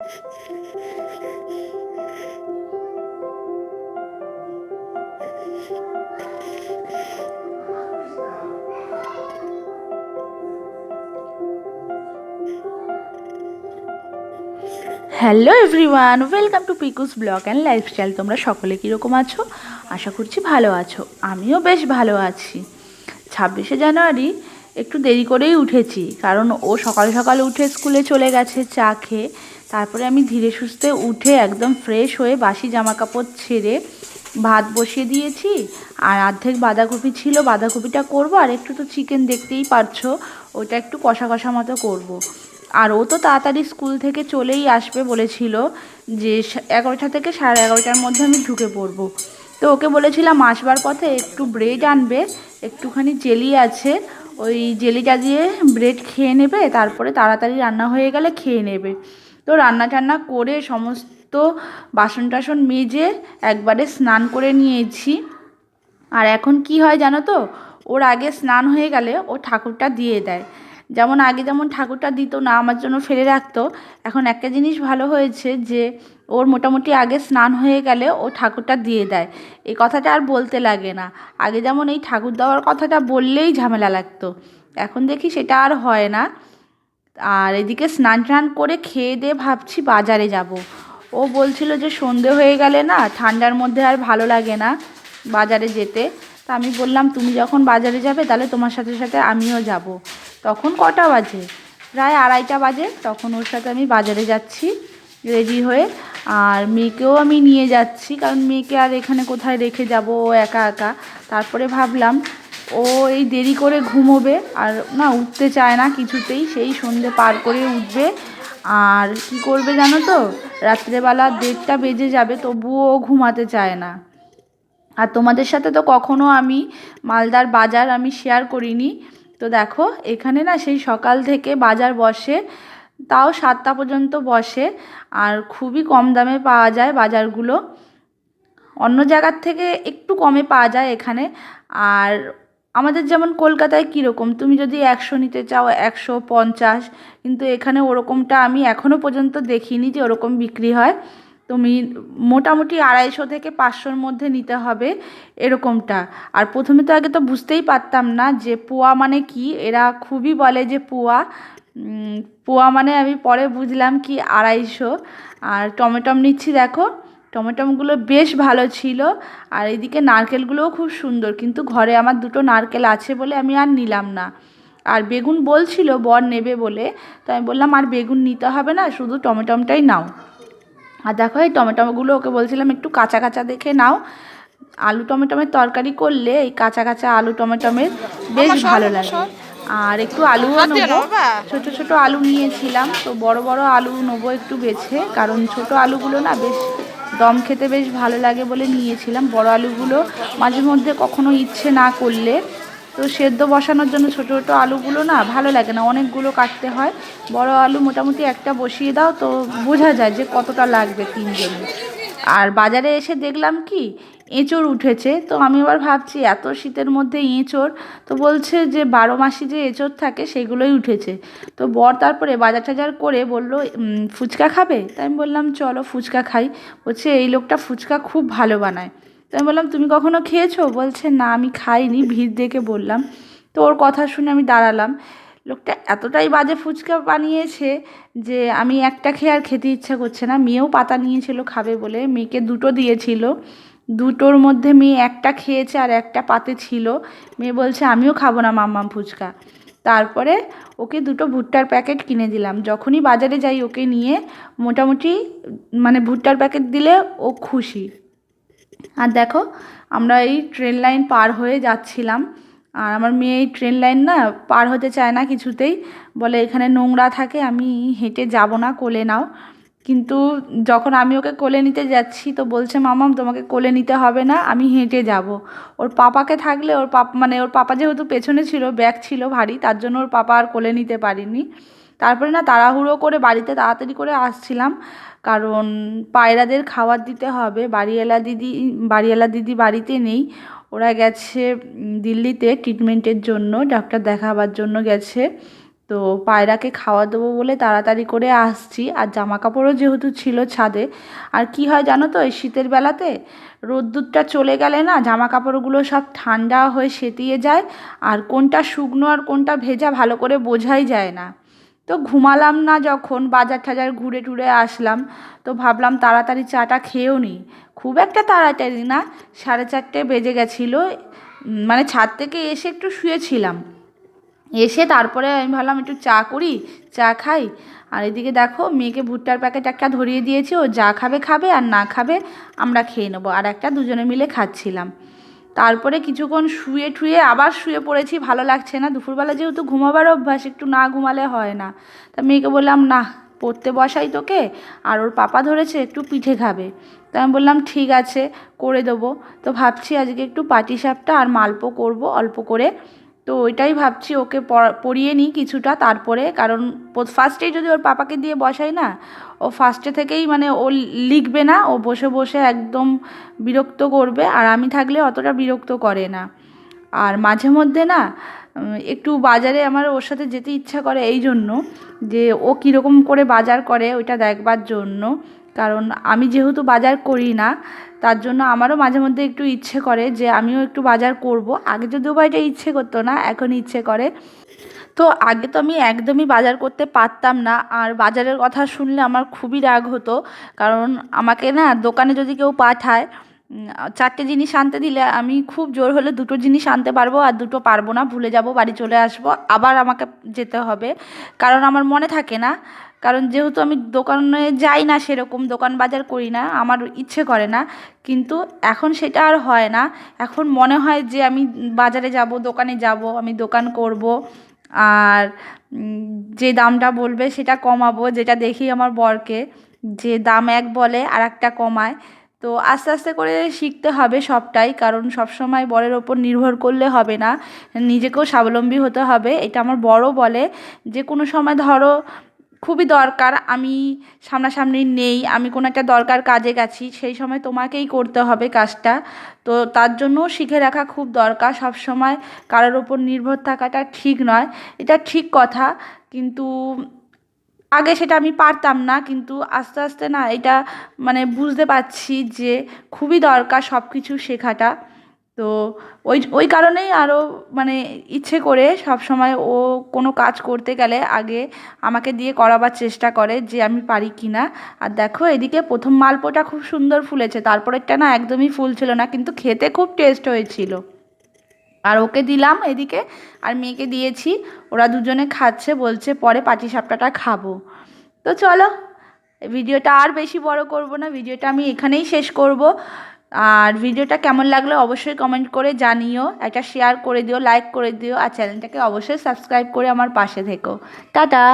Hello everyone welcome to Pikus blog and lifestyle তোমরা সকলে কীরকম আছো? আশা করছি ভালো আছো। আমিও বেশ ভালো আছি। ছাব্বিশে জানুয়ারি, একটু দেরি করেই উঠেছি, কারণ ও সকাল সকাল উঠে স্কুলে চলে গেছে চা খেয়ে। তারপরে আমি ধীরে সুস্থে উঠে একদম ফ্রেশ হয়ে বাসি জামা কাপড় ছেড়ে ভাত বসিয়ে দিয়েছি। আর অর্ধেক বাঁধাকপি ছিল, বাঁধাকপিটা করব। আর একটু তো চিকেন দেখতেই পারছ, ওটা একটু কষা কষা মতো করব। আর ও তো তাড়াতাড়ি স্কুল থেকে চলেই আসবে বলেছিল যে, এগারোটা থেকে সাড়ে এগারোটার মধ্যে আমি ঢুকে পড়ব। তো ওকে বলেছিলাম, আসবার পথে একটু ব্রেড আনবে, একটুখানি জেলি আছে। ওই জেলিটা দিয়ে ব্রেড খেয়ে নেবে, তারপরে তাড়াতাড়ি রান্না হয়ে গেলে খেয়ে নেবে। তো রান্না টান্না করে সমস্ত বাসন টাসন মেজে একবারে স্নান করে নিয়েছি। আর এখন কি হয় জানো তো? ওর আগে স্নান হয়ে গেলে ও ঠাকুরটা দিয়ে দেয়। যেমন আগে যেমন ঠাকুরটা দিত, না আমার জন্য ফেলে রাখতো, এখন একটা জিনিস ভালো হয়েছে যে, ওর মোটামুটি আগে স্নান হয়ে গেলে ও ঠাকুরটা দিয়ে দেয়। এই কথাটা আর বলতে লাগে না। আগে যেমন এই ঠাকুর দেওয়ার কথাটা বললেই ঝামেলা লাগতো। এখন দেখি সেটা আর হয় না। আর এদিকে স্নান টান করে খেয়ে দিয়ে ভাবছি বাজারে যাব। ও বলছিল যে সন্ধে হয়ে গেলে না ঠান্ডার মধ্যে আর ভালো লাগে না বাজারে যেতে। তা আমি বললাম, তুমি যখন বাজারে যাবে তাহলে তোমার সাথে সাথে আমিও যাব। তখন কটা বাজে? প্রায় আড়াইটা বাজে। তখন ওর সাথে আমি বাজারে যাচ্ছি, রেডি হয়ে। আর মেয়েকেও আমি নিয়ে যাচ্ছি, কারণ মেয়েকে আর এখানে কোথায় রেখে যাব? ও একা একা। তারপরে ভাবলাম ও এই দেরি করে ঘুমোবে আর না উঠতে চায় না কিছুতেই, সেই সন্ধে পার করে উঠবে। আর কি করবে জানো তো? রাত্রেবেলা দেড়টা বেজে যাবে, তবুও ঘুমাতে চায় না। আর তোমাদের সাথে তো কখনো আমি মালদার বাজার আমি শেয়ার করিনি। তো দেখো, এখানে না সেই সকাল থেকে বাজার বসে, তাও সাতটা পর্যন্ত বসে। আর খুবই কম দামে পাওয়া যায় বাজারগুলো। অন্য জায়গার থেকে একটু কমে পাওয়া যায় এখানে। আর আমাদের যেমন কলকাতায় কীরকম? তুমি যদি একশো নিতে চাও, একশো পঞ্চাশ, কিন্তু এখানে ওরকমটা আমি এখনও পর্যন্ত দেখিনি যে ওরকম বিক্রি হয়। তুমি মোটামুটি আড়াইশো থেকে পাঁচশোর মধ্যে নিতে হবে এরকমটা। আর প্রথমে তো আগে তো বুঝতেই পারতাম না যে পোয়া মানে কি? এরা খুবই বলে যে পোয়া। পোয়া মানে আমি পরে বুঝলাম কি আড়াইশো। আর টমেটম নিচ্ছি দেখো। টমেটোগুলো বেশ ভালো ছিল আর এদিকে নারকেলগুলোও খুব সুন্দর কিন্তু ঘরে আমার দুটো নারকেল আছে বলে আমি আর নিলাম না। আর বেগুন বলছিল বর নেবে বলে তো আমি বললাম আর বেগুন নিতে হবে না শুধু টমেটমটাই নাও। আর দেখো এই টমেটোগুলো ওকে বলছিলাম একটু কাঁচা কাঁচা দেখে নাও। আলু টমেটোমের তরকারি করলে এই কাঁচা কাঁচা আলু টমেটোমের বেশ ভালো লাগে। আর একটু আলুও নেব। ছোট ছোট আলু নিয়েছিলাম তো বড় বড় আলু নেব একটু বেছে কারণ ছোট আলুগুলো না বেশ দম খেতে বেশ ভালো লাগে বলে নিয়েছিলাম। বড় আলুগুলো মাঝে মধ্যে কখনো ইচ্ছে না করলে। তো সেদ্ধ বসানোর জন্য ছোটো ছোটো আলুগুলো না ভালো লাগে না, অনেকগুলো কাটতে হয়। বড় আলু মোটামুটি একটা বসিয়ে দাও তো বোঝা যায় যে কতটা লাগবে তিনজন। আর বাজারে এসে দেখলাম কি এঁচড় উঠেছে। তো আমি আবার ভাবছি, এত শীতের মধ্যে এঁচড়? তো বলছে যে, বারো মাসি যে এঁচড় থাকে, সেগুলোই উঠেছে। তো বর তারপরে বাজার টাজার করে বলল ফুচকা খাবে? তাই আমি বললাম, চলো ফুচকা খাই। বলছে, এই লোকটা ফুচকা খুব ভালো বানায়। তো আমি বললাম, তুমি কখনো খেয়েছো? বলছে, না, আমি খাইনি। ভিড় দেখে বললাম। তো ওর কথা শুনে আমি দাঁড়ালাম। লোকটা এতটাই বাজে ফুচকা বানিয়েছে যে, আমি একটা খেয়ে আর খেতে ইচ্ছা করছে না। মেয়েও পাতা নিয়েছিল খাবে বলে, মেয়েকে দুটো দিয়েছিল। দুটোর মধ্যে মেয়ে একটা খেয়েছে আর একটা পাতে ছিল। মেয়ে বলছে, আমিও খাব না মাম্মাম ফুচকা। তারপরে ওকে দুটো ভুট্টার প্যাকেট কিনে দিলাম। যখনই বাজারে যাই ওকে নিয়ে মোটামুটি মানে ভুট্টার প্যাকেট দিলে ও খুশি। আর দেখো, আমরা এই ট্রেন লাইন পার হয়ে যাচ্ছিলাম। আর আমার মেয়ে এই ট্রেন লাইন না পার হতে চায় না কিছুতেই। বলে, এখানে নোংরা থাকে, আমি হেঁটে যাব না, কোলে নাও। কিন্তু যখন আমি ওকে কোলে নিতে যাচ্ছি, তো বলছে, মামাম, তোমাকে কোলে নিতে হবে না, আমি হেঁটে যাব। ওর পাপাকে থাকলে ওর পাপ মানে ওর পাপা যেহেতু পেছনে ছিল, ব্যাগ ছিল ভারী, তার জন্য ওর পাপা আর কোলে নিতে পারিনি। তারপরে না তাড়াহুড়ো করে বাড়িতে তাড়াতাড়ি করে আসছিলাম, কারণ পায়রাদের খাবার দিতে হবে। বাড়িওয়ালা দিদি বাড়িওয়ালা দিদি বাড়িতে নেই, ওরা গেছে দিল্লিতে ট্রিটমেন্টের জন্য ডাক্তার দেখাবার জন্য গেছে। তো পায়রাকে খাওয়া দেবো বলে তাড়াতাড়ি করে আসছি। আর জামা কাপড়ও যেহেতু ছিল ছাদে, আর কি হয় জানো তো, এই শীতের বেলাতে রোদ্দুরটা চলে গেলে না জামা কাপড়গুলো সব ঠান্ডা হয়ে সেতিয়ে যায়, আর কোনটা শুকনো আর কোনটা ভেজা ভালো করে বোঝাই যায় না। তো ঘুমালাম না যখন, বাজার টাজার ঘুরে টুরে আসলাম, তো ভাবলাম তাড়াতাড়ি চাটা খেয়েও নিই খুব একটা তাড়াতাড়ি না, সাড়ে চারটে বেজে গেছিল মানে ছাদ থেকে এসে একটু শুয়েছিলাম। এসে তারপরে আমি ভাবলাম একটু চা করি, চা খাই। আর এদিকে দেখো, মেয়েকে ভুট্টার প্যাকেট একটা ধরিয়ে দিয়েছি, ও যা খাবে খাবে আর না খাবে আমরা খেয়ে নেব। আর একটা দুজনে মিলে খাচ্ছিলাম। তারপরে কিছুক্ষণ শুয়ে ঠুয়ে আবার শুয়ে পড়েছি, ভালো লাগছে না। দুপুরবেলা যেহেতু ঘুমাবার অভ্যাস, একটু না ঘুমালে হয় না। তা মেয়েকে বললাম, না, পড়তে বসাই তোকে, আর ওর পাপা ধরেছে, একটু পিঠে খাবে। তো আমি বললাম, ঠিক আছে, করে দেবো। তো ভাবছি আজকে একটু পাটি সাপটা আর মালপো করব, অল্প করে। তো ওইটাই ভাবছি, ওকে পড়া- পড়িয়ে নিই কিছুটা তারপরে। কারণ ফার্স্টেই যদি ওর পাপাকে দিয়ে বসাই না, ও ফার্স্টে থেকেই মানে ও লিখবে না, ও বসে বসে একদম বিরক্ত করবে। আর আমি থাকলে অতটা বিরক্ত করে না। আর মাঝে মধ্যে না একটু বাজারে আমার ওর সাথে যেতে ইচ্ছা করে এই জন্য যে ও কীরকম করে বাজার করে, ওইটা দেখবার জন্য। কারণ আমি যেহেতু বাজার করি না, তার জন্য আমারও মাঝে মধ্যে একটু ইচ্ছে করে যে আমিও একটু বাজার করব। আগে যদিও বা এটা ইচ্ছে করতো না, এখন ইচ্ছে করে। তো আগে তো আমি একদমই বাজার করতে পারতাম না, আর বাজারের কথা শুনলে আমার খুবই রাগ হতো। কারণ আমাকে না দোকানে যদি কেউ পাঠায় চারটে জিনিস আনতে দিলে আমি খুব জোর হলে দুটো জিনিস আনতে পারব আর দুটো পারব না। ভুলে যাব, বাড়ি চলে আসব। আবার আমাকে যেতে হবে। কারণ আমার মনে থাকে না। কারণ যেহেতু আমি দোকানে যাই না সেরকম, দোকান বাজার করি না, আমার ইচ্ছে করে না। কিন্তু এখন সেটা আর হয় না। এখন মনে হয় যে আমি বাজারে যাব, দোকানে যাব, আমি দোকান করব। আর যে দামটা বলবে সেটা কমাবো, যেটা দেখি আমার বরকে। যে দাম এক বলে আর একটা কমায়। তো আস্তে আস্তে করে শিখতে হবে সবটাই, কারণ সবসময় বরের ওপর নির্ভর করলে হবে না। নিজেকেও স্বাবলম্বী হতে হবে, এটা আমার বড় বলে। যে কোনো সময় ধরো, খুবই দরকার, আমি সামনাসামনি নেই, আমি কোনো একটা দরকার কাজে গেছি, সেই সময় তোমাকেই করতে হবে কাজটা। তো তার জন্যও শিখে রাখা খুব দরকার সব সময় কারোর ওপর নির্ভর থাকাটা ঠিক নয়। এটা ঠিক কথা, কিন্তু আগে সেটা আমি পারতাম না, কিন্তু আস্তে আস্তে না এটা মানে বুঝতে পারছি যে খুবই দরকার সব কিছু শেখাটা। তো ওই ওই কারণেই আরও মানে ইচ্ছে করে সব সময় ও কোনো কাজ করতে গেলে আগে আমাকে দিয়ে করাবার চেষ্টা করে যে আমি পারি কি না আর দেখো এদিকে প্রথম মালপোটা খুব সুন্দর ফুলেছে, তারপরেরটা না একদমই ফুল ছিল না, কিন্তু খেতে খুব টেস্ট হয়েছিল। আর ওকে দিলাম এদিকে, আর মেয়েকে দিয়েছি। ওরা দুজনে খাচ্ছে, বলছে পরে পাটিসাপটাটা খাব। তো চলো, ভিডিওটা আর বেশি বড় করব না, ভিডিওটা আমি এখানেই শেষ করব। আর ভিডিওটা কেমন লাগল অবশ্যই কমেন্ট করে জানিও, একটা শেয়ার করে দিও লাইক করে দিও, আর চ্যানেলটাকে অবশ্যই সাবস্ক্রাইব করে আমার পাশে থেকো। টাটা!